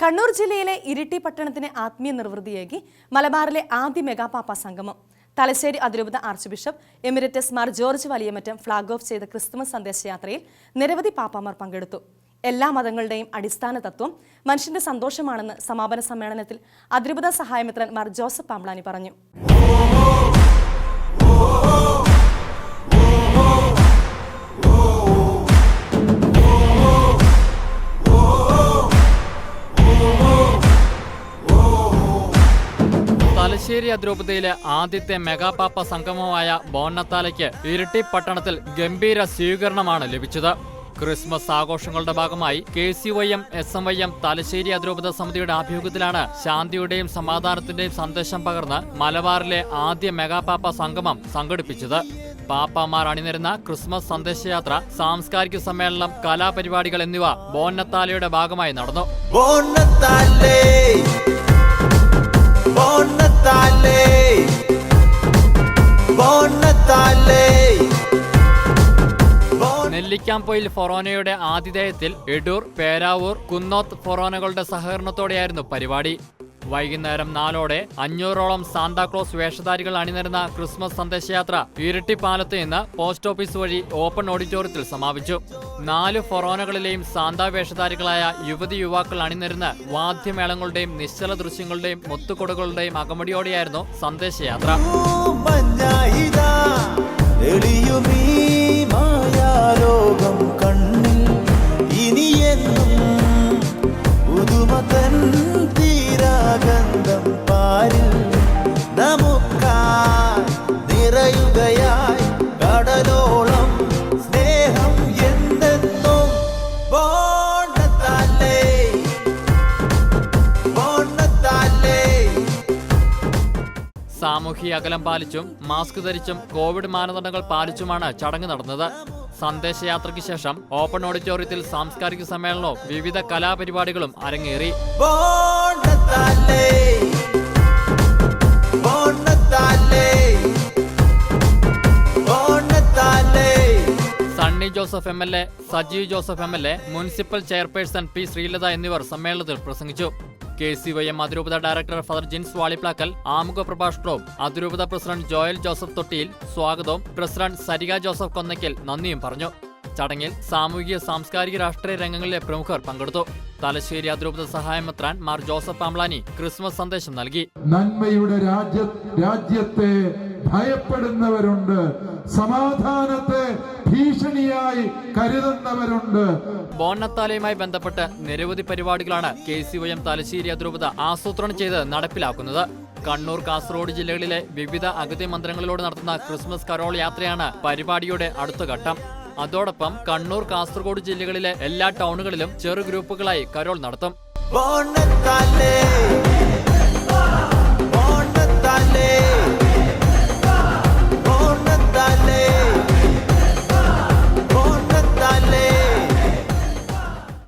കണ്ണൂർ ജില്ലയിലെ ഇരിട്ടി പട്ടണത്തിന് ആത്മീയ നിർവൃതിയേകി മലബാറിലെ ആദ്യ മെഗാപാപ്പ സംഗമം. തലശ്ശേരി അതിരൂപത arch bishop emeritus Mar George Valiyamattam flag off ചെയ്ത ക്രിസ്തുമസ് സന്ദേശയാത്രയിൽ നിരവധി പാപ്പാമാർ പങ്കെടുത്തു. എല്ലാ മതങ്ങളുടെയും അടിസ്ഥാന തത്വം മനുഷ്യന്റെ സന്തോഷമാണെന്ന് സമാപന സമ്മേളനത്തിൽ അതിരൂപത സഹായമിത്രൻ മാർ ജോസഫ് പാംബ്ലാനി പറഞ്ഞു. തലശ്ശേരി അതിരൂപതയിലെ ആദ്യത്തെ മെഗാപാപ്പ സംഗമമായ ബോന്നത്താലയ്ക്ക് ഇരട്ടി പട്ടണത്തിൽ ഗംഭീര സ്വീകരണമാണ് ലഭിച്ചത്. ക്രിസ്മസ് ആഘോഷങ്ങളുടെ ഭാഗമായി K C Y M S M Y M Thalassery അതിരൂപത സമിതിയുടെ ആഭിമുഖ്യത്തിലാണ് ശാന്തിയുടെയും സമാധാനത്തിന്റെയും സന്ദേശം പകർന്ന് മലബാറിലെ ആദ്യ മെഗാപാപ്പ സംഗമം സംഘടിപ്പിച്ചത്. പാപ്പാമാർ അണിനിരുന്ന ക്രിസ്മസ് സന്ദേശയാത്ര സാംസ്കാരിക സമ്മേളനം കലാപരിപാടികൾ എന്നിവ ബോന്നത്താലയുടെ ഭാഗമായി നടന്നു. Bonatale നെല്ലിക്കാംപൊയിൽ ഫൊറോനയുടെ ആതിഥേയത്തിൽ എടൂർ പേരാവൂർ കുന്നോത്ത് ഫൊറോനകളുടെ സഹകരണത്തോടെയായിരുന്നു പരിപാടി. വൈകുന്നേരം നാലോടെ അഞ്ഞൂറോളം സാന്താക്ലോസ് വേഷധാരികൾ അണിനിരുന്ന ക്രിസ്മസ് സന്ദേശയാത്ര ഇരട്ടിപ്പാലത്ത് നിന്ന് പോസ്റ്റ് ഓഫീസ് വഴി ഓപ്പൺ ഓഡിറ്റോറിയത്തിൽ സമാപിച്ചു. നാല് ഫൊറോനകളിലെയും സാന്താ വേഷധാരികളായ യുവതി യുവാക്കൾ അണിനിരുന്ന് വാദ്യമേളങ്ങളുടെയും നിശ്ചല ദൃശ്യങ്ങളുടെയും മുത്തുകൊടുകളുടെയും അകമടിയോടെയായിരുന്നു സന്ദേശയാത്ര. സാമൂഹിക അകലം പാലിച്ചും മാസ്ക് ധരിച്ചും കോവിഡ് മാനദണ്ഡങ്ങൾ പാലിച്ചുമാണ് ചടങ്ങ് നടന്നത്. സന്ദേശയാത്രയ്ക്ക് ശേഷം ഓപ്പൺ ഓഡിറ്റോറിയത്തിൽ സാംസ്കാരിക സമ്മേളനവും വിവിധ കലാപരിപാടികളും അരങ്ങേറി. Sunny Joseph M L A Sajeev Joseph M L A municipal chairperson P Sreelatha എന്നിവർ സമ്മേളനത്തിൽ പ്രസംഗിച്ചു. കെ സി വൈ എം അതിരൂപത ഡയറക്ടർ ഫാദർ ജിൻസ് വാളിപ്ലാക്കൽ ആമുഖ പ്രഭാഷണവും അതിരൂപത പ്രസിഡന്റ് ജോയൽ ജോസഫ് തൊട്ടിയിൽ സ്വാഗതവും പ്രസിഡന്റ് സരിക ജോസഫ് കൊന്നയ്ക്കൽ നന്ദിയും പറഞ്ഞു. ചടങ്ങിൽ സാമൂഹിക സാംസ്കാരിക രാഷ്ട്രീയ രംഗങ്ങളിലെ പ്രമുഖർ പങ്കെടുത്തു. തലശ്ശേരി അതിരൂപത സഹായമെത്രാൻ മാർ ജോസഫ് പാംലാനി ക്രിസ്മസ് സന്ദേശം നൽകി. നന്മയുടെ രാജ്യ രാജ്യത്തെ ഭയപ്പെടുന്നവരുണ്ട്. സമാധാനത്തെ ഭീഷണിയായി കരുതുന്നവരുണ്ട്. ബോണ്ണത്താലയുമായി ബന്ധപ്പെട്ട് നിരവധി പരിപാടികളാണ് K C Y M Thalassery അതിരൂപത ആസൂത്രണം ചെയ്ത് നടപ്പിലാക്കുന്നത്. കണ്ണൂർ കാസർഗോഡ് ജില്ലകളിലെ വിവിധ അഗതി മന്ദിരങ്ങളിലൂടെ നടത്തുന്ന ക്രിസ്മസ് കരോൾ യാത്രയാണ് പരിപാടിയുടെ അടുത്ത ഘട്ടം. അതോടൊപ്പം കണ്ണൂർ കാസർഗോഡ് ജില്ലകളിലെ എല്ലാ ടൗണുകളിലും ചെറു ഗ്രൂപ്പുകളായി കരോൾ നടത്തും.